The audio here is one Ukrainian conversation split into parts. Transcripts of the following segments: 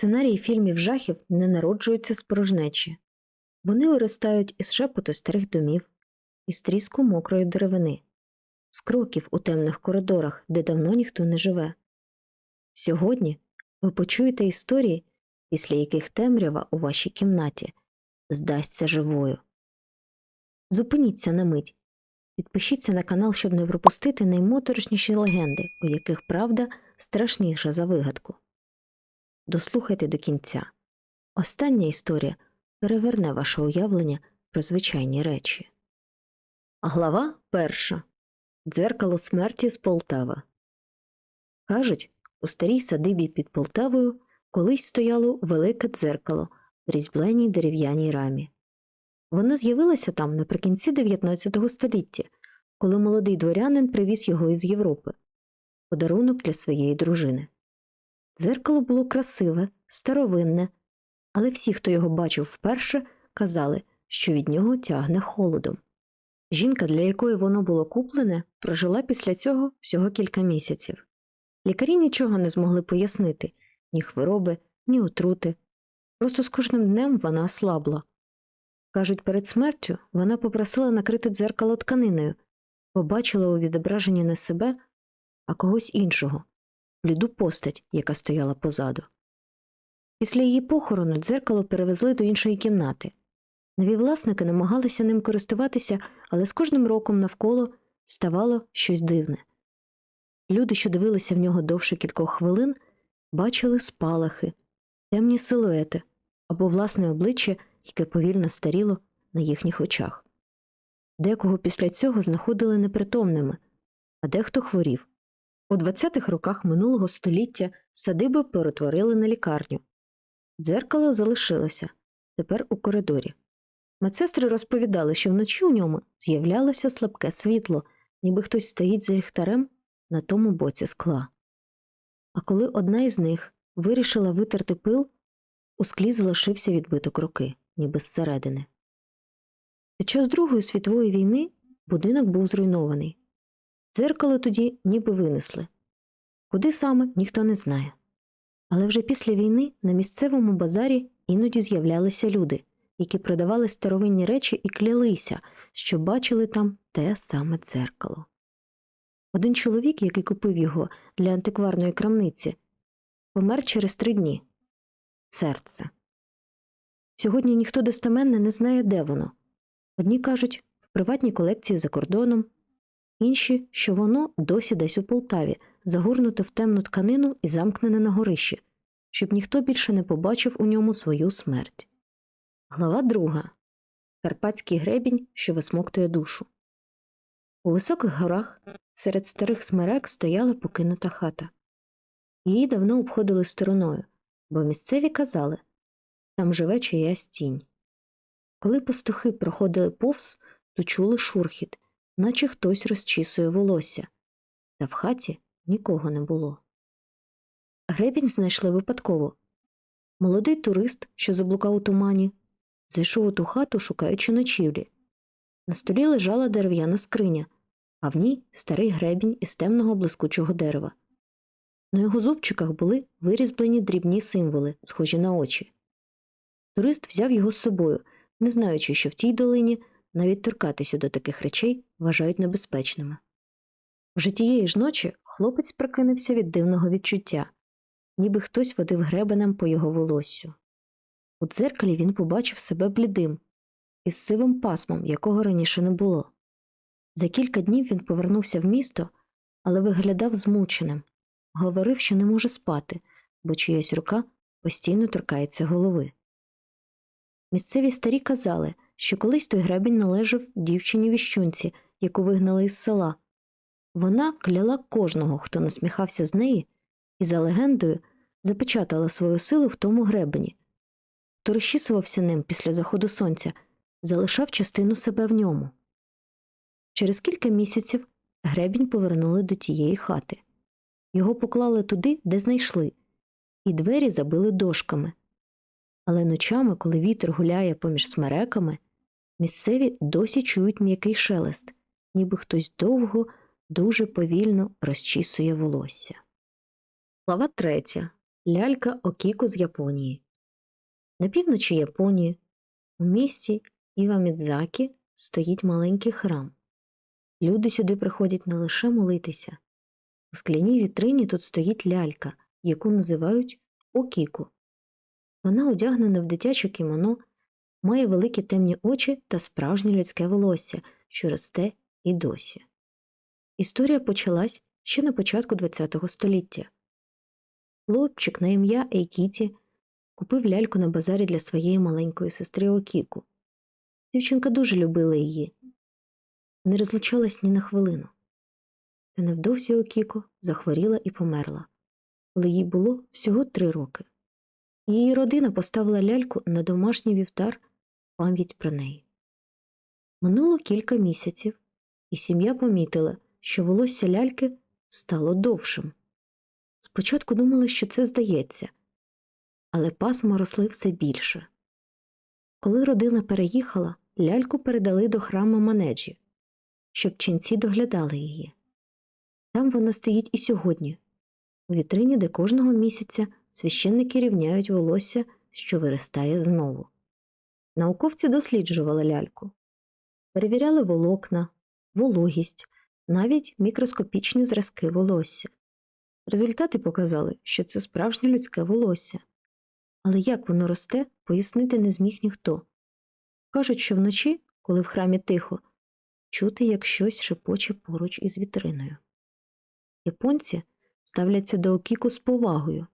Сценарії фільмів жахів не народжуються з порожнечі. Вони виростають із шепоту старих домів, із тріску мокрої деревини, з кроків у темних коридорах, де давно ніхто не живе. Сьогодні ви почуєте історії, після яких темрява у вашій кімнаті здасться живою. Зупиніться на мить. Підпишіться на канал, щоб не пропустити наймоторошніші легенди, у яких правда страшніша за вигадку. Дослухайте до кінця. Остання історія переверне ваше уявлення про звичайні речі. Глава перша Дзеркало смерті з Полтави. Кажуть, у старій садибі під Полтавою колись стояло велике дзеркало в різьбленій дерев'яній рамі. Воно з'явилося там наприкінці 19 століття, коли молодий дворянин привіз його із Європи подарунок для своєї дружини. Дзеркало було красиве, старовинне, але всі, хто його бачив вперше, казали, що від нього тягне холодом. Жінка, для якої воно було куплене, прожила після цього всього кілька місяців. Лікарі нічого не змогли пояснити ні хвороби, ні отрути. Просто з кожним днем вона слабла. Кажуть, перед смертю вона попросила накрити дзеркало тканиною, побачила у відображенні не себе, а когось іншого бліду постать, яка стояла позаду. Після її похорону дзеркало перевезли до іншої кімнати. Нові власники намагалися ним користуватися, але з кожним роком навколо ставало щось дивне. Люди, що дивилися в нього довше кількох хвилин, бачили спалахи, темні силуети або власне обличчя, яке повільно старіло на їхніх очах. Декого після цього знаходили непритомними, а дехто хворів. У 20-х роках минулого століття садиби перетворили на лікарню. Дзеркало залишилося тепер у коридорі. Медсестри розповідали, що вночі у ньому з'являлося слабке світло, ніби хтось стоїть за ліхтарем на тому боці скла. А коли одна із них вирішила витерти пил, у склі залишився відбиток руки, ніби зсередини. Під час Другої світової війни будинок був зруйнований. Дзеркало тоді ніби винесли. Куди саме ніхто не знає. Але вже після війни на місцевому базарі іноді з'являлися люди, які продавали старовинні речі і клялися, що бачили там те саме дзеркало. Один чоловік, який купив його для антикварної крамниці, помер через три дні. Серце. Сьогодні ніхто достеменно не знає, де воно. Одні кажуть в приватній колекції за кордоном, інші, що воно досі десь у Полтаві, загорнуте в темну тканину і замкнене на горищі, щоб ніхто більше не побачив у ньому свою смерть. Глава друга Карпатський гребінь, що висмоктує душу. У високих горах серед старих смерек стояла покинута хата. Її давно обходили стороною, бо місцеві казали там живе чиясь тінь. Коли пастухи проходили повз, то чули шурхіт, наче хтось розчісує волосся, та в хаті нікого не було. Гребінь знайшли випадково. Молодий турист, що заблукав у тумані, зайшов у ту хату, шукаючи ночівлі. На столі лежала дерев'яна скриня, а в ній старий гребінь із темного блискучого дерева. На його зубчиках були вирізблені дрібні символи, схожі на очі. Турист взяв його з собою, не знаючи, що в тій долині навіть торкатися до таких речей вважають небезпечними. Вже тієї ж ночі хлопець прокинувся від дивного відчуття, ніби хтось водив гребенем по його волоссю. У дзеркалі він побачив себе блідим, із сивим пасмом, якого раніше не було. За кілька днів він повернувся в місто, але виглядав змученим, говорив, що не може спати, бо чиясь рука постійно торкається голови. Місцеві старі казали, що колись той гребінь належав дівчині віщунці, яку вигнали із села. Вона кляла кожного, хто насміхався з неї, і, за легендою, запечатала свою силу в тому гребені. Хто розчісувався ним після заходу сонця, залишав частину себе в ньому. Через кілька місяців гребінь повернули до тієї хати. Його поклали туди, де знайшли, і двері забили дошками. Але ночами, коли вітер гуляє поміж смереками, місцеві досі чують м'який шелест, ніби хтось довго, дуже повільно розчісує волосся. Глава третя. лялька Окіко з Японії. На півночі Японії, у місті Івамідзакі, стоїть маленький храм. Люди сюди приходять не лише молитися. У скляній вітрині тут стоїть лялька, яку називають Окіко. Вона одягнена в дитяче кімоно, має великі темні очі та справжнє людське волосся, що росте і досі. Історія почалась ще на початку ХХ століття. Хлопчик на ім'я Ейкіті купив ляльку на базарі для своєї маленької сестри Окіку. Дівчинка дуже любила її, не розлучалась ні на хвилину. Та невдовзі Окіко захворіла і померла, коли їй було всього три роки. Її родина поставила ляльку на домашній вівтар пам'ять про неї. Минуло кілька місяців, і сім'я помітила, що волосся ляльки стало довшим. Спочатку думали, що це здається, але пасма росли все більше. Коли родина переїхала, ляльку передали до храму Манеджі, щоб ченці доглядали її. Там вона стоїть і сьогодні, у вітрині, де кожного місяця священники рівняють волосся, що виростає знову. Науковці досліджували ляльку, перевіряли волокна, вологість, навіть мікроскопічні зразки волосся. Результати показали, що це справжнє людське волосся. Але як воно росте, пояснити не зміг ніхто. Кажуть, що вночі, коли в храмі тихо, чути, як щось шепоче поруч із вітриною. Японці ставляться до Окіку з повагою.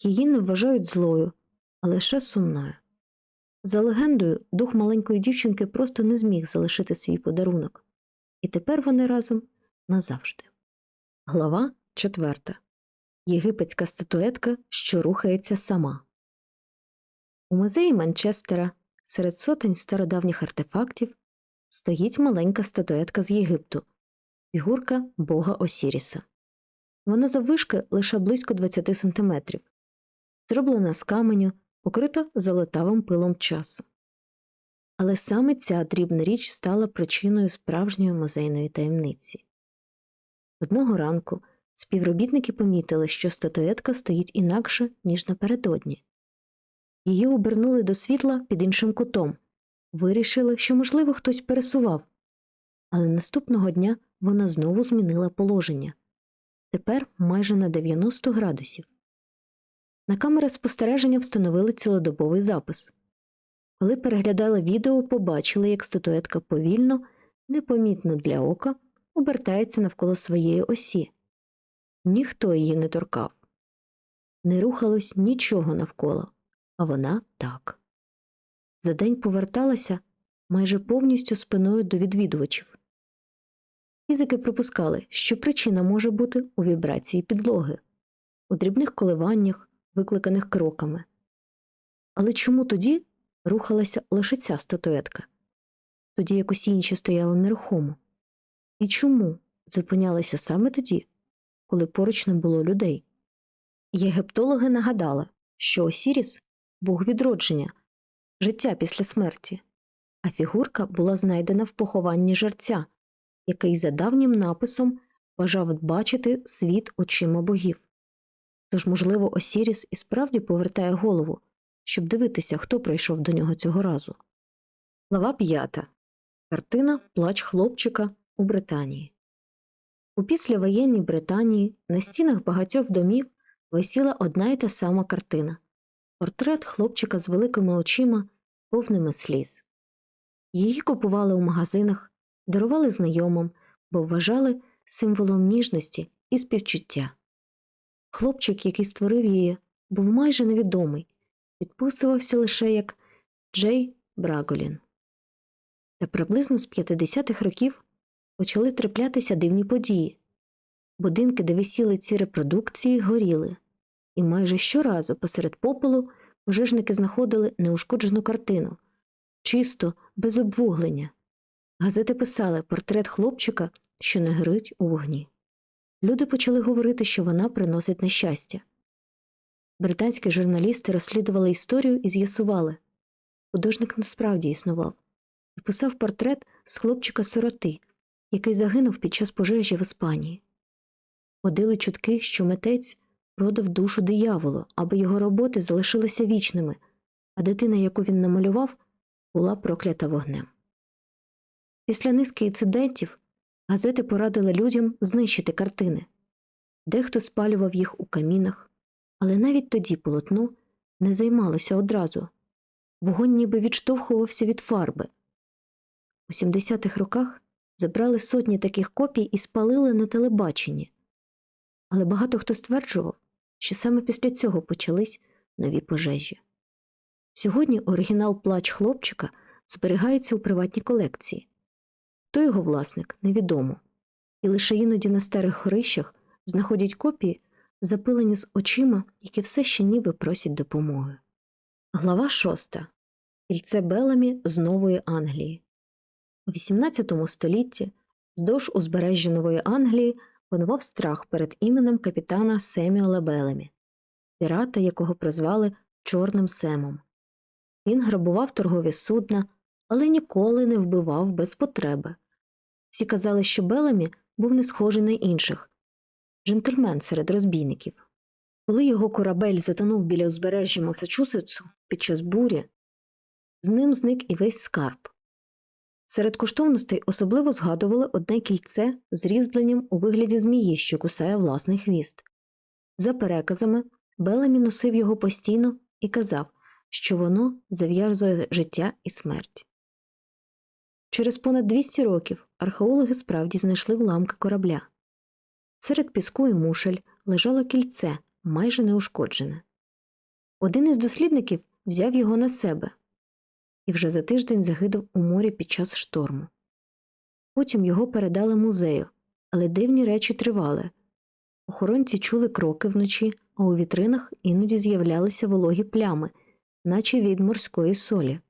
Її не вважають злою, а лише сумною. За легендою, дух маленької дівчинки просто не зміг залишити свій подарунок, і тепер вони разом назавжди. Глава четверта. Єгипетська статуетка, що рухається сама. У музеї Манчестера серед сотень стародавніх артефактів стоїть маленька статуетка з Єгипту, фігурка бога Осіріса. Вона заввишки лише близько 20 сантиметрів, зроблена з каменю, покрита золотавим пилом часу. Але саме ця дрібна річ стала причиною справжньої музейної таємниці. Одного ранку співробітники помітили, що статуетка стоїть інакше, ніж напередодні. Її обернули до світла під іншим кутом, вирішили, що, можливо, хтось пересував. Але наступного дня вона знову змінила положення тепер майже на 90 градусів. На камери спостереження встановили цілодобовий запис. Коли переглядали відео, побачили, як статуетка повільно, непомітно для ока, обертається навколо своєї осі. Ніхто її не торкав. Не рухалось нічого навколо, а вона так. За день поверталася майже повністю спиною до відвідувачів. Фізики припускали, що причина може бути у вібрації підлоги, у дрібних коливаннях, викликаних кроками. Але чому тоді рухалася лише ця статуетка, тоді як усі інші стояли нерухомо? І чому зупинялися саме тоді, коли поруч не було людей? Єгиптологи нагадали, що Осіріс бог відродження, життя після смерті, а фігурка була знайдена в похованні жерця, який за давнім написом бажав бачити світ очима богів. Тож, можливо, Осіріс і справді повертає голову, щоб дивитися, хто прийшов до нього цього разу. Глава п'ята. Картина Плач хлопчика у Британії. У післявоєнній Британії на стінах багатьох домів висіла одна й та сама картина портрет хлопчика з великими очима, повними сліз. Її купували у магазинах, дарували знайомим, бо вважали символом ніжності і співчуття. Хлопчик, який створив її, був майже невідомий, підписувався лише як Джей Браголін. Та приблизно з 50-х років почали траплятися дивні події. Будинки, де висіли ці репродукції, горіли, і майже щоразу посеред попелу пожежники знаходили неушкоджену картину чисто, без обвуглення. Газети писали портрет хлопчика, що не горить у вогні. Люди почали говорити, що вона приносить нещастя. Британські журналісти розслідували історію і з'ясували художник насправді існував і писав портрет з хлопчика сироти, який загинув під час пожежі в Іспанії. Ходили чутки, що митець продав душу дияволу, аби його роботи залишилися вічними, а дитина, яку він намалював, була проклята вогнем. Після низки інцидентів газети порадили людям знищити картини. Дехто спалював їх у камінах, але навіть тоді полотно не займалося одразу. Вогонь ніби відштовхувався від фарби. У 70-х роках забрали сотні таких копій і спалили на телебаченні. Але багато хто стверджував, що саме після цього почались нові пожежі. Сьогодні оригінал плач хлопчика зберігається у приватній колекції. Хто його власник, невідомо, і лише іноді на старих горищах знаходять копії, запилені з очима, які все ще ніби просять допомоги. Глава шоста. Кільце Беламі з Нової Англії. У XVIII столітті вздовж узбережжя Нової Англії панував страх перед іменем капітана Семюела Беламі, пірата, якого прозвали Чорним Семом. Він грабував торгові судна, але ніколи не вбивав без потреби. Всі казали, що Беламі був не схожий на інших джентльмен серед розбійників. Коли його корабель затонув біля узбережжя Масачусетсу під час бурі, з ним зник і весь скарб. Серед коштовностей особливо згадували одне кільце з різьбленням у вигляді змії, що кусає власний хвіст. За переказами, Беламі носив його постійно і казав, що воно зав'язує життя і смерть. Через понад 200 років археологи справді знайшли вламки корабля. Серед піску і мушель лежало кільце, майже неушкоджене. Один із дослідників взяв його на себе і вже за тиждень загинув у морі під час шторму. Потім його передали музею, але дивні речі тривали. Охоронці чули кроки вночі, а у вітринах іноді з'являлися вологі плями, наче від морської солі.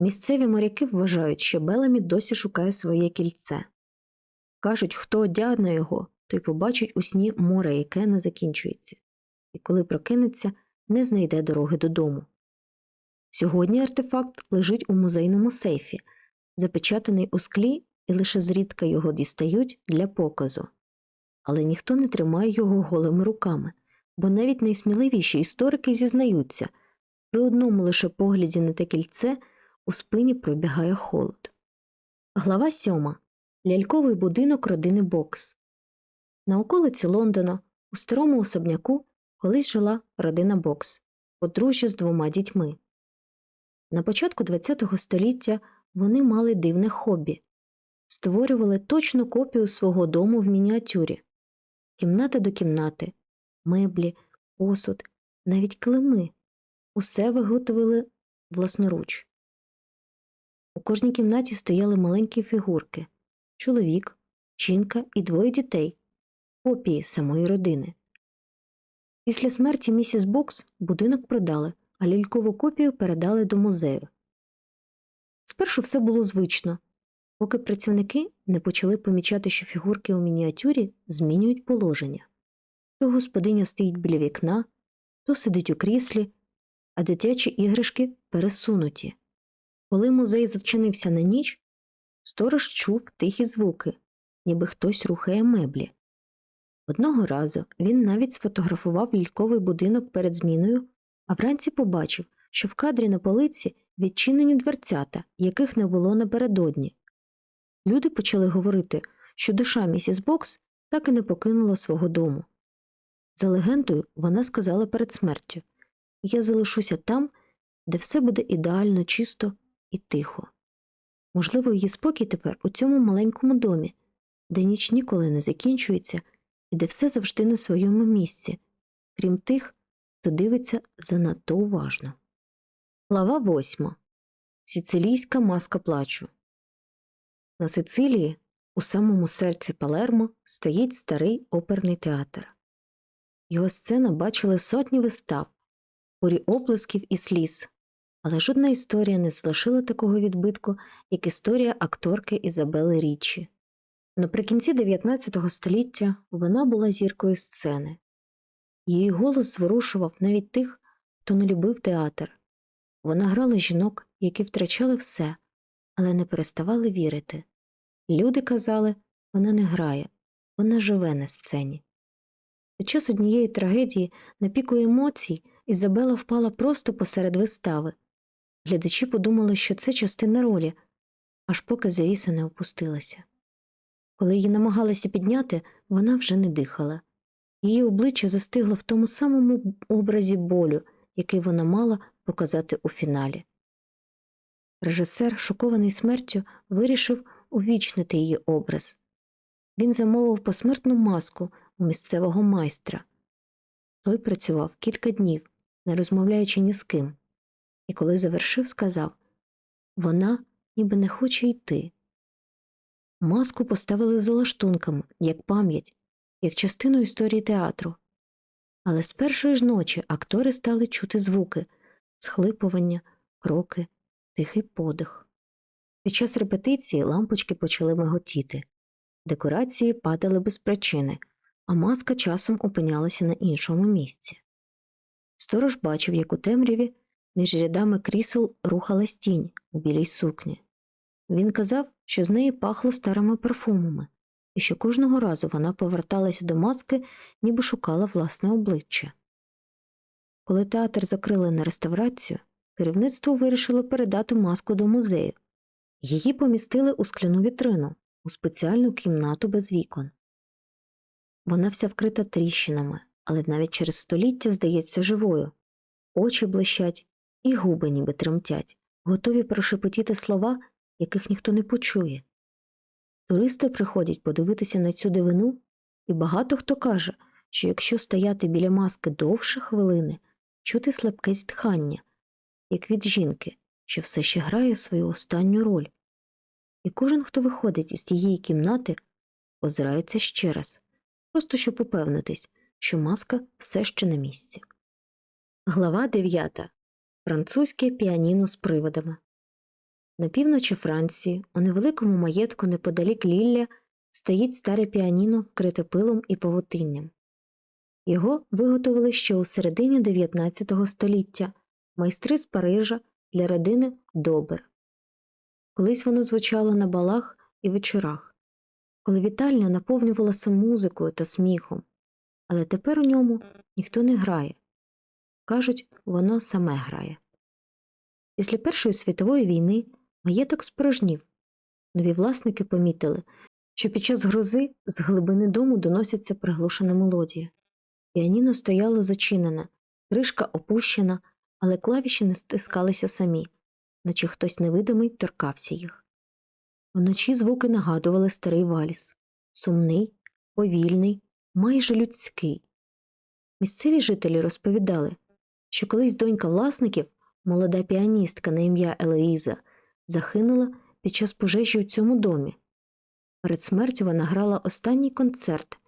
Місцеві моряки вважають, що Беламі досі шукає своє кільце. Кажуть, хто одягне його, той побачить у сні море, яке не закінчується, і коли прокинеться, не знайде дороги додому. Сьогодні артефакт лежить у музейному сейфі, запечатаний у склі, і лише зрідка його дістають для показу. Але ніхто не тримає його голими руками, бо навіть найсміливіші історики зізнаються при одному лише погляді на те кільце у спині пробігає холод. Глава сьома. Ляльковий будинок родини Бокс. На околиці Лондона, у старому особняку, колись жила родина Бокс, подружжя з двома дітьми. На початку ХХ століття вони мали дивне хобі створювали точну копію свого дому в мініатюрі, кімната до кімнати, меблі, посуд, навіть килими усе виготовили власноруч. У кожній кімнаті стояли маленькі фігурки чоловік, жінка і двоє дітей, копії самої родини. Після смерті місіс Бокс будинок продали, а лялькову копію передали до музею. Спершу все було звично, поки працівники не почали помічати, що фігурки у мініатюрі змінюють положення то господиня стоїть біля вікна, то сидить у кріслі, а дитячі іграшки пересунуті. Коли музей зачинився на ніч, сторож чув тихі звуки, ніби хтось рухає меблі. Одного разу він навіть сфотографував ляльковий будинок перед зміною, а вранці побачив, що в кадрі на полиці відчинені дверцята, яких не було напередодні. Люди почали говорити, що душа місіс Бокс так і не покинула свого дому. За легендою, вона сказала перед смертю Я залишуся там, де все буде ідеально чисто і тихо. Можливо, її спокій тепер у цьому маленькому домі, де ніч ніколи не закінчується і де все завжди на своєму місці, крім тих, хто дивиться занадто уважно. Глава восьма. Сицилійська маска плачу. На Сицилії, у самому серці Палермо, стоїть старий оперний театр. Його сцена бачили сотні вистав, бурі оплесків і сліз, але жодна історія не залишила такого відбитку, як історія акторки Ізабели Річі. Наприкінці 19 століття вона була зіркою сцени. Її голос зворушував навіть тих, хто не любив театр. Вона грала жінок, які втрачали все, але не переставали вірити. Люди казали, вона не грає, вона живе на сцені. Під час однієї трагедії на піку емоцій Ізабела впала просто посеред вистави. Глядачі подумали, що це частина ролі, аж поки завіса не опустилася. Коли її намагалися підняти, вона вже не дихала. Її обличчя застигло в тому самому образі болю, який вона мала показати у фіналі. Режисер, шокований смертю, вирішив увічнити її образ. Він замовив посмертну маску у місцевого майстра. Той працював кілька днів, не розмовляючи ні з ким, і коли завершив, сказав вона ніби не хоче йти. Маску поставили за лаштунками, як пам'ять, як частину історії театру. Але з першої ж ночі актори стали чути звуки, схлипування, кроки, тихий подих. Під час репетиції лампочки почали миготіти, декорації падали без причини, а маска часом опинялася на іншому місці. Сторож бачив, як у темряві між рядами крісел рухалась тінь у білій сукні. Він казав, що з неї пахло старими парфумами, і що кожного разу вона поверталася до маски, ніби шукала власне обличчя. Коли театр закрили на реставрацію, керівництво вирішило передати маску до музею. Її помістили у скляну вітрину, у спеціальну кімнату без вікон. Вона вся вкрита тріщинами, але навіть через століття здається живою. Очі блищать, і губи ніби тремтять, готові прошепотіти слова, яких ніхто не почує. Туристи приходять подивитися на цю дивину, і багато хто каже, що якщо стояти біля маски довше хвилини, чути слабке зітхання, як від жінки, що все ще грає свою останню роль. І кожен, хто виходить із тієї кімнати, озирається ще раз, просто щоб упевнитись, що маска все ще на місці. Глава 9. Французьке піаніно з приводами. На півночі Франції, у невеликому маєтку неподалік Лілля, стоїть старе піаніно, вкрите пилом і павутинням. Його виготовили ще у середині 19 століття майстри з Парижа для родини Добер. Колись воно звучало на балах і вечорах, коли вітальня наповнювалася музикою та сміхом, але тепер у ньому ніхто не грає. Кажуть, воно саме грає. Після Першої світової війни маєток спорожнів. Нові власники помітили, що під час грози з глибини дому доносяться приглушена мелодія. Піаніно стояло зачинене, кришка опущена, але клавіші не стискалися самі, наче хтось невидимий торкався їх. Вночі звуки нагадували старий вальс сумний, повільний, майже людський. Місцеві жителі розповідали, що колись донька власників, молода піаністка на ім'я Елоїза, загинула під час пожежі у цьому домі. Перед смертю вона грала останній концерт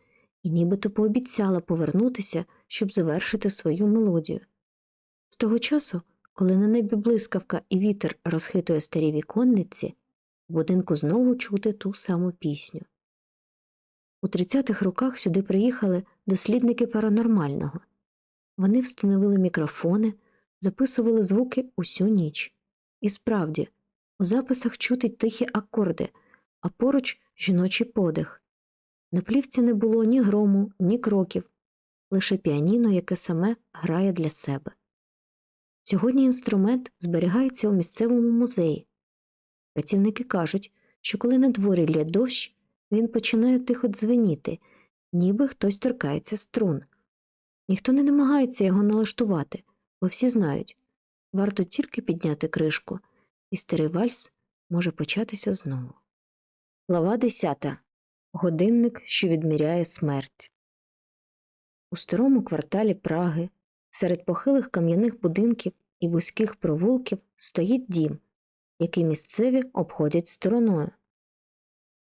і нібито пообіцяла повернутися, щоб завершити свою мелодію. З того часу, коли на небі блискавка і вітер розхитує старі віконниці, в будинку знову чути ту саму пісню. У 30-х роках сюди приїхали дослідники паранормального. Вони встановили мікрофони, записували звуки усю ніч. І справді, у записах чути тихі акорди, а поруч жіночий подих. На плівці не було ні грому, ні кроків, лише піаніно, яке саме грає для себе. Сьогодні інструмент зберігається у місцевому музеї. Працівники кажуть, що коли на дворі лє дощ, він починає тихо дзвеніти, ніби хтось торкається струн. Ніхто не намагається його налаштувати, бо всі знають варто тільки підняти кришку, і старий вальс може початися знову. Глава 10. Годинник, що відміряє смерть. У старому кварталі Праги, серед похилих кам'яних будинків і вузьких провулків стоїть дім, який місцеві обходять стороною.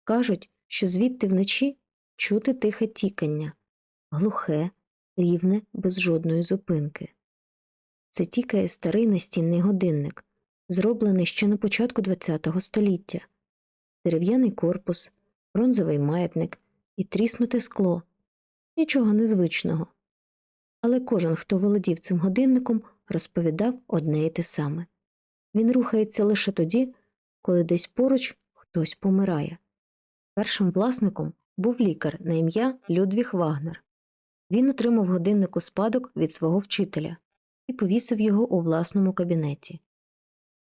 Кажуть, що звідти вночі чути тихе тікання, глухе, рівне, без жодної зупинки. Це тікає старий настінний годинник, зроблений ще на початку ХХ століття, дерев'яний корпус, бронзовий маятник і тріснуте скло нічого незвичного. Але кожен, хто володів цим годинником, розповідав одне й те саме він рухається лише тоді, коли десь поруч хтось помирає. Першим власником був лікар на ім'я Людвіг Вагнер. Він отримав годинник у спадок від свого вчителя і повісив його у власному кабінеті.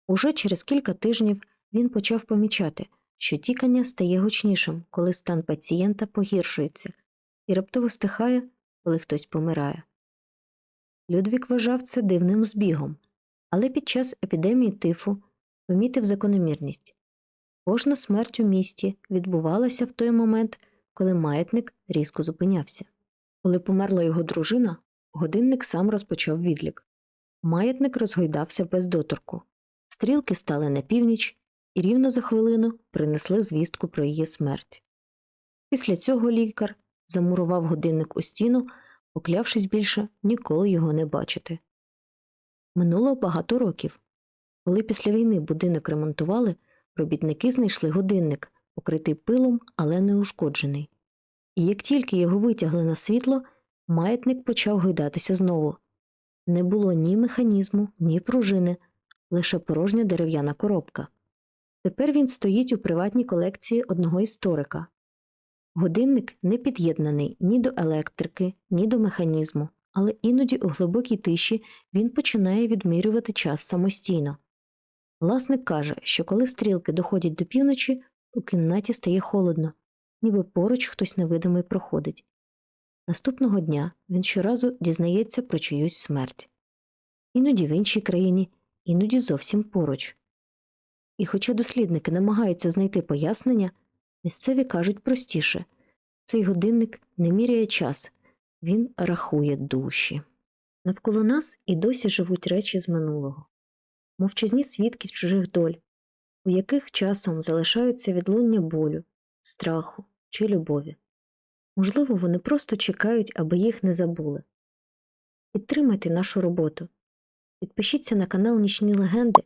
Уже через кілька тижнів він почав помічати, що тікання стає гучнішим, коли стан пацієнта погіршується, і раптово стихає, коли хтось помирає. Людвік вважав це дивним збігом, але під час епідемії тифу помітив закономірність. Кожна смерть у місті відбувалася в той момент, коли маятник різко зупинявся. Коли померла його дружина, годинник сам розпочав відлік. Маятник розгойдався без доторку. Стрілки стали на північ і рівно за хвилину принесли звістку про її смерть. Після цього лікар замурував годинник у стіну, поклявшись більше ніколи його не бачити. Минуло багато років. Коли після війни будинок ремонтували, робітники знайшли годинник, покритий пилом, але не ушкоджений. І як тільки його витягли на світло, маятник почав гойдатися знову. Не було ні механізму, ні пружини, лише порожня дерев'яна коробка. Тепер він стоїть у приватній колекції одного історика. Годинник не під'єднаний ні до електрики, ні до механізму, але іноді у глибокій тиші він починає відмірювати час самостійно. Власник каже, що коли стрілки доходять до півночі, у кімнаті стає холодно, ніби поруч хтось невидимий проходить. Наступного дня він щоразу дізнається про чиюсь смерть. Іноді в іншій країні, іноді зовсім поруч. І хоча дослідники намагаються знайти пояснення, місцеві кажуть простіше цей годинник не міряє час, він рахує душі. Навколо нас і досі живуть речі з минулого, мовчазні свідки чужих доль, у яких часом залишаються відлуння болю, страху чи любові. Можливо, вони просто чекають, аби їх не забули. Підтримайте нашу роботу, підпишіться на канал Нічні Легенди,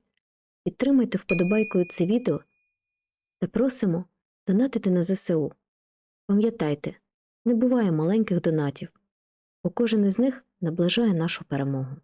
підтримайте вподобайкою це відео та просимо донатити на ЗСУ. Пам'ятайте, не буває маленьких донатів, бо кожен із них наближає нашу перемогу.